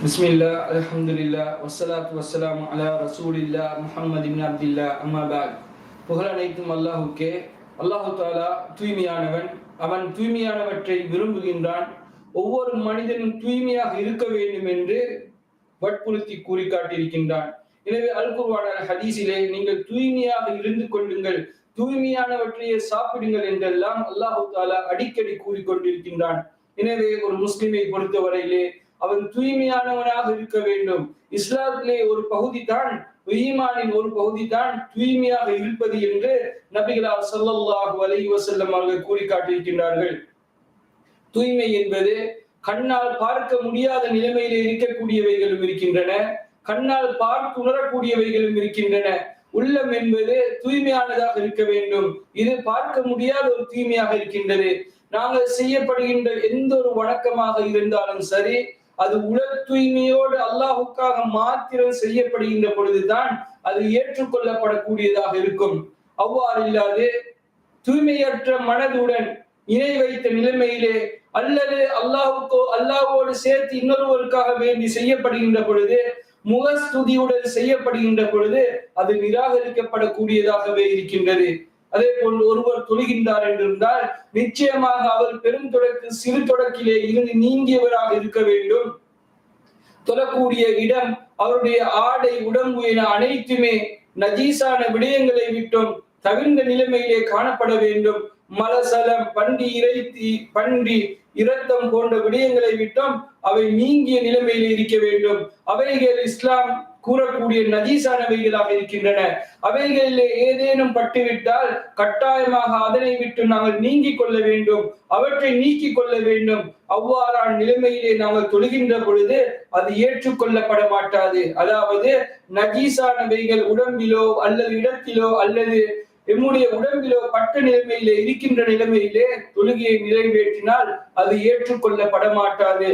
பிஸ்மில்லா அல்ஹம்துலில்லா வசலாத் வசலாம் அலா ரசூலில்லா முஹம்மது இப்னு அப்துல்லா அம்மா புகழ் அனைத்தும் அல்லாஹுக்கே. அல்லாஹு தாலா தூய்மையானவன். அவன் தூய்மையானவற்றை விரும்புகின்றான். ஒவ்வொரு மனிதனும் தூய்மையாக இருக்க வேண்டும் என்று வற்புறுத்தி கூறி காட்டியிருக்கின்றான் எனவே அல்குர்வான ஹதீஸிலே நீங்கள் தூய்மையாக இருந்து கொள்ளுங்கள். தூய்மையானவற்றையே சாப்பிடுங்கள் என்றெல்லாம் அல்லாஹு தாலா அடிக்கடி கூறிக்கொண்டிருக்கின்றான். எனவே ஒரு முஸ்லிமை பொறுத்தவரையிலே அவன் தூய்மையானவனாக இருக்க வேண்டும். இஸ்லாத்திலே ஒரு பகுதி தான் ஈமானின் ஒரு பகுதி தான் தூய்மையாக இருப்பது என்று நபிகளார் ஸல்லல்லாஹு அலை வசல்லம் அவர்கள் கூறி காட்டியிருக்கின்றார்கள் தூய்மை என்பது கண்ணால் பார்க்க முடியாத நிலைமையிலே இருக்கக்கூடியவைகளும் இருக்கின்றன கண்ணால் பார்த்து உணரக்கூடியவைகளும் இருக்கின்றன. உள்ளம் என்பது தூய்மையானதாக இருக்க வேண்டும். இது பார்க்க முடியாத ஒரு தூய்மையாக இருக்கின்றது. நாங்கள் செய்யப்படுகின்ற எந்த ஒரு வணக்கமாக இருந்தாலும் சரி அது உடல் தூய்மையோடு அல்லாஹுக்காக மாத்திரம் செய்யப்படுகின்ற பொழுதுதான் அது ஏற்றுக்கொள்ளப்படக்கூடியதாக இருக்கும். அவ்வாறு இல்லாது தூய்மையற்ற மனதுடன் இணை வைத்த நிலைமையிலே அல்லது அல்லாஹுக்கோ அல்லாஹோடு சேர்த்து இன்னொருவருக்காக வேண்டி செய்யப்படுகின்ற பொழுது முகஸ்துதியுடன் செய்யப்படுகின்ற பொழுது அது நிராகரிக்கப்படக்கூடியதாகவே இருக்கின்றது. அதே போல் ஒருவர் தொழுகின்றார் என்றிருந்தால் நிச்சயமாக அவர் பெரும் தொடக்கு சிறு தொடக்கிலே இருந்து நீங்கியவராக இருக்க வேண்டும். தொழக்கூடிய இடம் அவருடைய ஆடை உடம்பு என அனைத்துமே நஜீசான விடயங்களை விட்டும் தகுந்த நிலைமையிலே காணப்பட வேண்டும். மலசலம் பண்டி இறைத்தி பன்றி இரத்தம் போன்ற விடயங்களை விட்டும் அவை நீங்கிய நிலைமையில் இருக்க வேண்டும். அவைகள் இஸ்லாம் கூறக்கூடிய நஜீசானவைகளாக இருக்கின்றன. அவைகளிலே ஏதேனும் பட்டுவிட்டால் கட்டாயமாக அதனை விட்டு நாங்கள் நீங்கிக் கொள்ள வேண்டும். அவற்றை நீக்கிக் கொள்ள வேண்டும். அவ்வாறான நிலைமையிலே நாங்கள் தொழுகின்ற பொழுது அது ஏற்றுக்கொள்ளப்பட மாட்டாது. அதாவது நஜீசானவைகள் உடம்பிலோ அல்லது இடத்திலோ அல்லது எம்முடைய உடம்பிலோ பட்ட நிலைமையிலே இருக்கின்ற நிலைமையிலே தொழுகையை நிறைவேற்றினால் அது ஏற்றுக்கொள்ளப்பட மாட்டாது.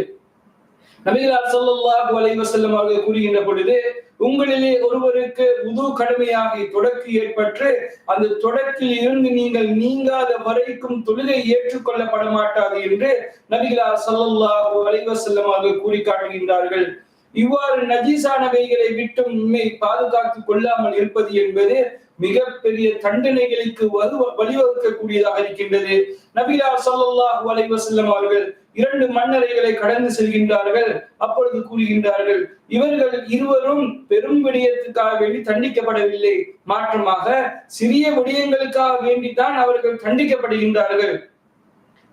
நபிகளார் ஸல்லல்லாஹு அலைஹி அவர்கள் கூறுகின்ற பொழுது உங்களிலே ஒருவருக்கு உது கடமையாகி தொடக்கு ஏற்பட்டு அந்த தொடக்கில் இருந்து நீங்கள் நீங்காத வரைக்கும் தொழுகை ஏற்றுக்கொள்ளப்பட மாட்டாது என்று நபிகளார் ஸல்லல்லாஹு அலைஹி வஸல்லம் அவர்கள் கூறி காட்டுகின்றார்கள் இவ்வாறு நஜீசானவைகளை விட்டு உண்மை பாதுகாத்துக் கொள்ளாமல் இருப்பது என்பது மிகப்பெரிய தண்டனைகளுக்கு வழிவகுக்கக்கூடியதாக இருக்கின்றது. நபிலா சல்லாஹூ அலைவசல்லம் அவர்கள் இரண்டு மண்ணறைகளை கடந்து செல்கின்றார்கள். அப்பொழுது கூறுகின்றார்கள் இவர்கள் இருவரும் பெரும் விடயத்துக்காக வேண்டி தண்டிக்கப்படவில்லை. மாற்றமாக சிறிய விடயங்களுக்காக வேண்டித்தான் அவர்கள் தண்டிக்கப்படுகின்றார்கள்.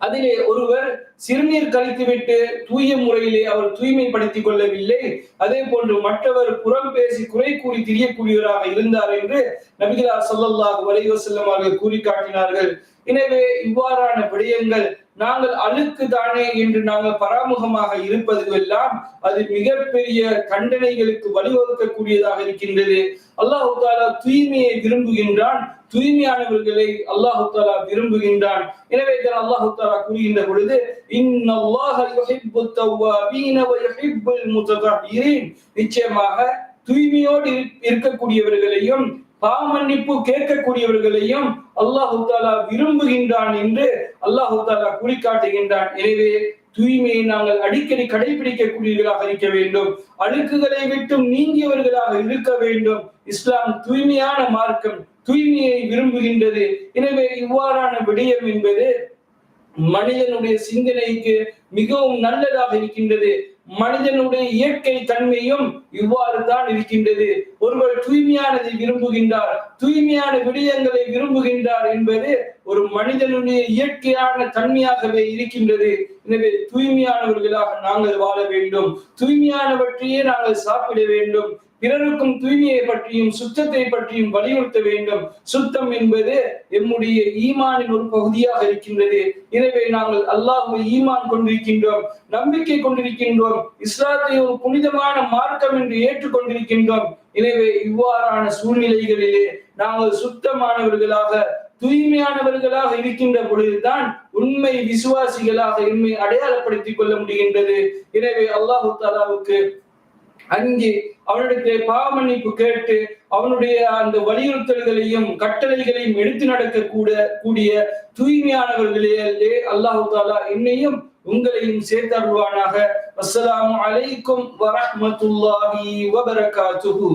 அதிலே ஒருவர் சிறுநீர் கழித்துவிட்டு தூய முறையிலே அவர் தூய்மைப்படுத்திக் கொள்ளவில்லை. அதே போன்று மற்றவர் புறம் பேசி குறை கூறி தெரியக்கூடியவராக இருந்தார் என்று நபிகளார் சொல்லல்லாஹு வலைவ செல்லமாக கூறி காட்டினார்கள். எனவே இவ்வாறான விடயங்கள் நாங்கள் அழுக்கு தானே என்று நாங்கள் பராமுகமாக இருப்பது எல்லாம் அது மிகப்பெரிய தண்டனைகளுக்கு வழிவகுக்கக்கூடியதாக இருக்கின்றது. அல்லாஹு தாலா தூய்மையை விரும்புகின்றான். தூய்மையானவர்களை அல்லாஹு தாலா விரும்புகின்றான். எனவே தான் அல்லாஹு தாலா கூறுகின்ற பொழுது நிச்சயமாக தூய்மையோடு இருக்கக்கூடியவர்களையும் பாவமன்னிப்பு கேட்கக்கூடியவர்களையும் அல்லாஹு தாலா விரும்புகின்றான் என்று அல்லாஹு தாலா குறிக்காட்டுகின்றான் எனவே தூய்மையை நாங்கள் அடிக்கடி கடைபிடிக்கக்கூடியவர்களாக இருக்க வேண்டும். அழுக்குகளை விட்டும் நீங்கியவர்களாக இருக்க வேண்டும். இஸ்லாம் தூய்மையான மார்க்கம் தூய்மையை விரும்புகின்றது. எனவே இவ்வாறான விடயம் என்பது மனிதனுடைய சிந்தனைக்கு மிகவும் நல்லதாக இருக்கின்றது. மனிதனுடைய இயற்கை தன்மையும் இவ்வாறு தான் இருக்கின்றது. ஒருவர் தூய்மையானதை விரும்புகின்றார் தூய்மையான விடயங்களை விரும்புகின்றார் என்பது ஒரு மனிதனுடைய இயற்கையான தன்மையாகவே இருக்கின்றது. எனவே தூய்மையானவர்களாக நாங்கள் வாழ வேண்டும். தூய்மையானவற்றையே நாங்கள் சாப்பிட வேண்டும். பிறருக்கும் தூய்மையை பற்றியும் சுத்தத்தை பற்றியும் வலியுறுத்த வேண்டும். சுத்தம் என்பது எம்முடைய ஈமானின் ஒரு பகுதியாக இருக்கின்றது. எனவே நாங்கள் அல்லாஹுவை ஈமான் கொண்டிருக்கின்றோம் நம்பிக்கை கொண்டிருக்கின்றோம் இஸ்லாத்தை ஒரு புனிதமான மார்க்கம் என்று ஏற்றுக்கொண்டிருக்கின்றோம். எனவே இவ்வாறான சூழ்நிலைகளிலே நாங்கள் சுத்தமானவர்களாக தூய்மையானவர்களாக இருக்கின்ற பொழுதுதான் உண்மை விசுவாசிகளாக உண்மை அடையாளப்படுத்திக் கொள்ள முடிகின்றது. எனவே அல்லாஹு தாலாவுக்கு அங்கே அவனிடத்திலே பாவமன்னிப்பு கேட்டு அவனுடைய அந்த வலியுறுத்தல்களையும் கட்டளைகளையும் எடுத்து நடக்க கூட கூடிய தூய்மையானவர்களே அல்லாஹு தாலா என்னையும் உங்களையும் சேர்த்தருள்வானாக. அஸ்லாம் அலைக்கும் வரஹ்மத்துல்லாஹி வபரகாத்துஹு.